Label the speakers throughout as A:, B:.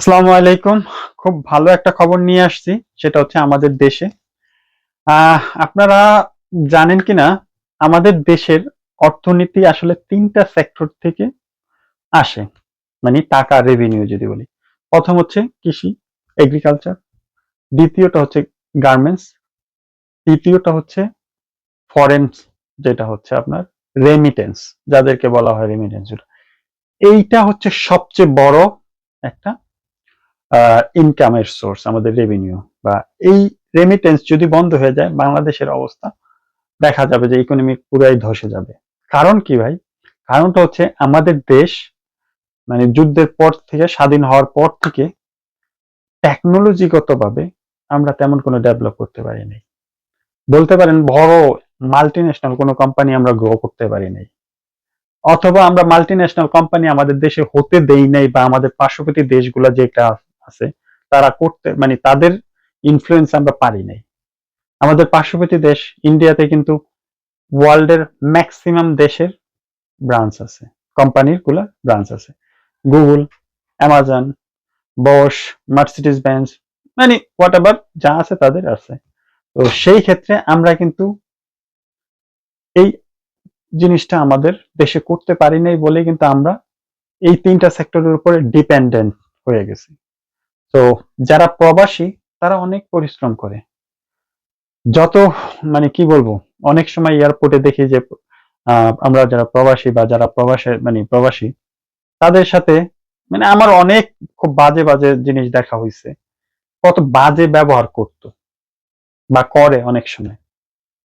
A: আসসালামু আলাইকুম। খুব ভালো একটা খবর নিয়ে আসছি, সেটা হচ্ছে আমাদের দেশে। আপনারা জানেন কিনা, আমাদের দেশের অর্থনীতি আসলে তিনটা সেক্টর থেকে আসে মানে টাকা রেভিনিউ যদি বলি। প্রথম হচ্ছে কৃষি এগ্রিকালচার দ্বিতীয়টা হচ্ছে গার্মেন্টস তৃতীয়টা হচ্ছে ফরেন যেটা হচ্ছে আপনার রেমিটেন্স যাদেরকে বলা হয় রেমিটেন্স এইটা হচ্ছে সবচেয়ে বড় একটা ইনকামের সোর্স আমাদের রেভিনিউ বা এই রেমিটেন্স যদি বন্ধ হয়ে যায়, বাংলাদেশের অবস্থা দেখা যাবে যে ইকোনমি পুরাই ধসে যাবে। কারণ কি ভাই? কারণটা হচ্ছে আমাদের দেশ মানে যুদ্ধের পর থেকে, স্বাধীন হওয়ার পর থেকে টেকনোলজিগতভাবে আমরা তেমন কোনো ডেভেলপ করতে পারি নাই। বলতে পারেন বড় মাল্টি ন্যাশনাল কোনো কোম্পানি আমরা গ্রো করতে পারি নাই। অথবা আমরা মাল্টি ন্যাশনাল কোম্পানি আমাদের দেশে হতে দেই নাই বা আমাদের পার্শ্ববর্তী দেশগুলো যেটা আছে, তারা করতে মানে তাদের ইনফ্লুয়েন্স আমরা পারি নাই। আমাদের পার্শ্ববর্তী দেশ ইন্ডিয়াতে কিন্তু ওয়ার্ল্ডের ম্যাক্সিমাম দেশের ব্রাঞ্চ আছে কোম্পানিরগুলা ব্রাঞ্চ আছে। গুগল অ্যামাজন বস মার্সিডিস বেঞ্চ মানে হোয়াট এভার যা আছে তাদের আছে। তো সেই ক্ষেত্রে আমরা কিন্তু এই জিনিসটা আমাদের দেশে করতে পারি নাই বলে কিন্তু আমরা এই তিনটা সেক্টরের উপরে ডিপেন্ডেন্ট হয়ে গেছি। তো যারা প্রবাসী, তারা অনেক পরিশ্রম করে। যত মানে কি বলব, অনেক সময় এয়ারপোর্টে দেখি যে আমরা যারা প্রবাসী বা যারা প্রবাসে মানে প্রবাসী, তাদের সাথে মানে আমার অনেক খুব বাজে বাজে জিনিস দেখা হয়েছে কত বাজে ব্যবহার করতো বা করে অনেক সময়।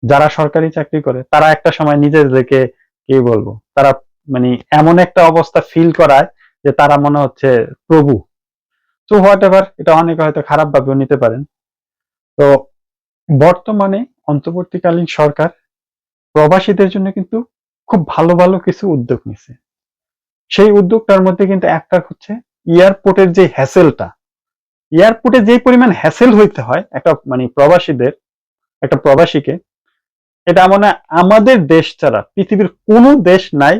A: যারা সরকারি চাকরি করে, তারা একটা সময় নিজেদেরকে, কি বলব, তারা মানে এমন একটা অবস্থা ফিল করায় যে তারা মনে হচ্ছে প্রভু। তো হোয়াট এভার এটা অনেকে হয়তো খারাপ ভাবেও নিতে পারেন। তো, বর্তমানে অন্তর্বর্তীকালীন সরকার প্রবাসীদের জন্য কিন্তু খুব ভালো ভালো কিছু উদ্যোগ নিছে। সেই উদ্যোগটার মধ্যে কিন্তু একটা হচ্ছে এয়ারপোর্টের যে হ্যাসেলটা এয়ারপোর্টে যে পরিমাণ হ্যাসেল হইতে হয় একটা মানে প্রবাসীদের, একটা প্রবাসীকে, এটা মনে আমাদের দেশ ছাড়া, পৃথিবীর কোনো দেশ নাই,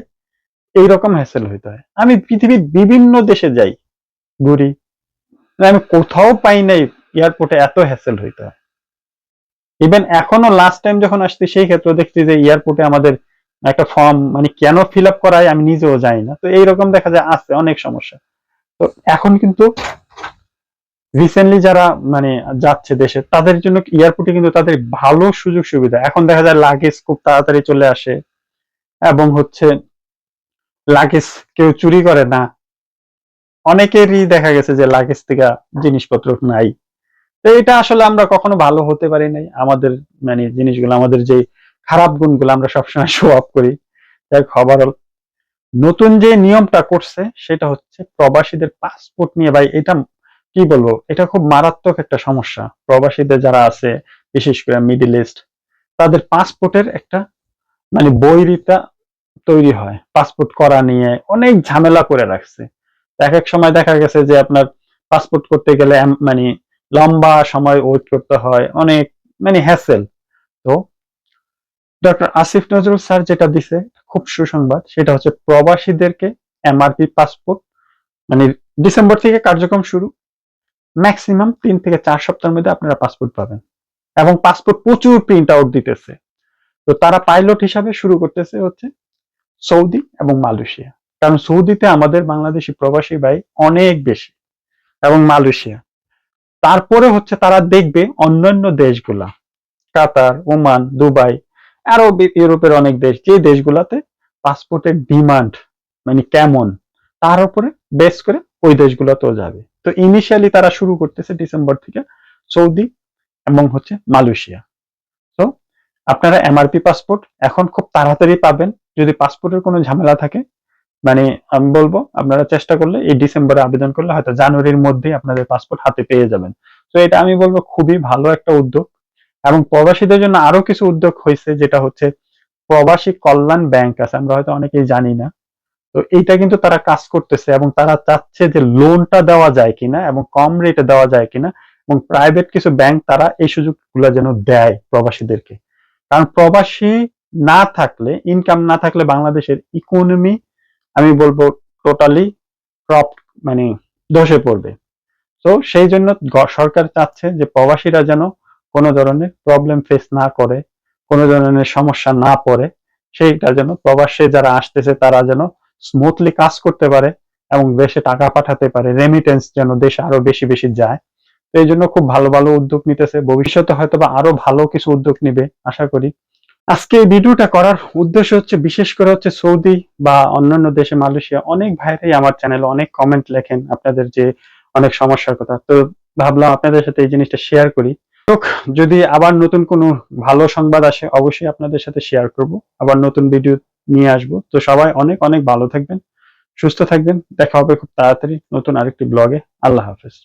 A: এইরকম হ্যাসেল হইতে হয়। আমি পৃথিবীর বিভিন্ন দেশে যাই, ঘুরি আমি কোথাও পাই নাই এয়ারপোর্টে এত হ্যাসেল হইতে। ইভেন এখনও লাস্ট টাইম যখন আসছি, সেই ক্ষেত্রে দেখছি যে এয়ারপোর্টে আমাদের একটা ফর্ম মানে কেন ফিল আপ করায়, আমি নিজেও জানি না। তো এইরকম দেখা যায়, আছে অনেক সমস্যা। তো এখন কিন্তু রিসেন্টলি যারা মানে যাচ্ছে দেশে, তাদের জন্য এয়ারপোর্টে কিন্তু তাদের ভালো সুযোগ সুবিধা। এখন দেখা যায় লাগেজ খুব তাড়াতাড়ি চলে আসে, এবং হচ্ছে লাগেজ কেউ চুরি করে না। অনেকেরই দেখা গেছে যে লাগেজ থেকে জিনিসপত্র নাই। তো এটা আসলে আমরা কখনো ভালো হতে পারি নাই। আমাদের মানে জিনিসগুলো, আমাদের যে খারাপ গুণগুলো আমরা সবসময় শো অফ করি। যাই ওভারঅল নতুন যে নিয়মটা করছে, সেটা হচ্ছে প্রবাসীদের পাসপোর্ট নিয়ে। ভাই, এটা কি বলব? এটা খুব মারাত্মক একটা সমস্যা। প্রবাসীদের যারা আছে, বিশেষ করে মিডিল ইস্ট তাদের পাসপোর্টের একটা মানে বৈরিতা তৈরি হয়। পাসপোর্ট করা নিয়ে অনেক ঝামেলা করে রাখছে। এক এক সময় দেখা গেছে যে আপনার পাসপোর্ট করতে গেলে মানে লম্বা সময় ওয়েট করতে হয়, অনেক মানে হ্যাসেল তো ডক্টর আসিফ নজরুল স্যার যেটা দিছে, খুব সুসংবাদ, সেটা হচ্ছে প্রবাসীদেরকে এমআরপি পাসপোর্ট মানে ডিসেম্বর থেকে কার্যক্রম শুরু ম্যাক্সিমাম তিন থেকে চার সপ্তাহের মধ্যে আপনারা পাসপোর্ট পাবেন। এবং পাসপোর্ট প্রচুর প্রিন্ট আউট দিতেছে। তো তারা পাইলট হিসাবে শুরু করতেছে হচ্ছে সৌদি এবং মালয়েশিয়া। কারণ সৌদিতে আমাদের বাংলাদেশি প্রবাসী ভাই অনেক বেশি এবং মালয়েশিয়া। তারপরে হচ্ছে তারা দেখবে অন্যান্য দেশগুলা, কাতার, ওমান, দুবাই আরও ইউরোপের অনেক দেশ, যে দেশগুলাতে পাসপোর্টের ডিমান্ড মানে কেমন, তার উপরে বেস করে ওই দেশগুলোতেও যাবে। তো ইনিশিয়ালি তারা শুরু করতেছে ডিসেম্বর থেকে সৌদি এবং হচ্ছে মালয়েশিয়া। তো আপনারা এমআরপি পাসপোর্ট এখন খুব তাড়াতাড়ি পাবেন। যদি পাসপোর্টের কোনো ঝামেলা থাকে মানে আমি বলব, আপনারা চেষ্টা করলে এই ডিসেম্বরে আবেদন করলে হয়তো জানুয়ারির মধ্যেই আপনাদের পাসপোর্ট হাতে পেয়ে যাবেন। তো এটা আমি বলব খুবই ভালো একটা উদ্যোগ। এবং প্রবাসীদের জন্য আরও কিছু উদ্যোগ হয়েছে, যেটা হচ্ছে প্রবাসী কল্যাণ ব্যাংক আছে, আমরা হয়তো অনেকেই জানি না। তো এইটা কিন্তু তারা কাজ করতেছে এবং তারা চাচ্ছে যে লোনটা দেওয়া যায় কিনা এবং কম রেটে দেওয়া যায় কিনা এবং প্রাইভেট কিছু ব্যাংক তারা এই সুযোগ সুযোগগুলো যেন দেয় প্রবাসীদেরকে। কারণ প্রবাসী না থাকলে ইনকাম না থাকলে বাংলাদেশের ইকোনমি আমি বলব টোটালি ক্রপ মানে ধসে পড়বে। তো সেই জন্য সরকার চাচ্ছে যে প্রবাসীরা যেন কোনো ধরনের প্রবলেম ফেস না করে, কোনো ধরনের সমস্যা না পড়ে, সেইটা যেন প্রবাসে যারা আসতেছে তারা যেন স্মুথলি কাজ করতে পারে এবং দেশে টাকা পাঠাতে পারে রেমিটেন্স যেন দেশে আরও বেশি বেশি যায়। তো এই জন্য খুব ভালো ভালো উদ্যোগ নিতেছে। ভবিষ্যতে হয়তো বা আরও ভালো কিছু উদ্যোগ নিবে, আশা করি। আজকে এই ভিডিওটা করার উদ্দেশ্য হচ্ছে, বিশেষ করে হচ্ছে সৌদি বা অন্যান্য দেশে মালয়েশিয়া, অনেক ভাইরাই আমার চ্যানেলে অনেক কমেন্ট লেখেন আপনাদের যে অনেক সমস্যার কথা। তো ভাবলাম আপনাদের সাথে এই জিনিসটা শেয়ার করি। যদি আবার নতুন কোনো ভালো সংবাদ আসে, অবশ্যই আপনাদের সাথে শেয়ার করব। আবার নতুন ভিডিও নিয়ে আসব। তো সবাই অনেক অনেক ভালো থাকবেন, সুস্থ থাকবেন। দেখা হবে খুব তাড়াতাড়ি নতুন আরেকটি ব্লগে আল্লাহ হাফেজ।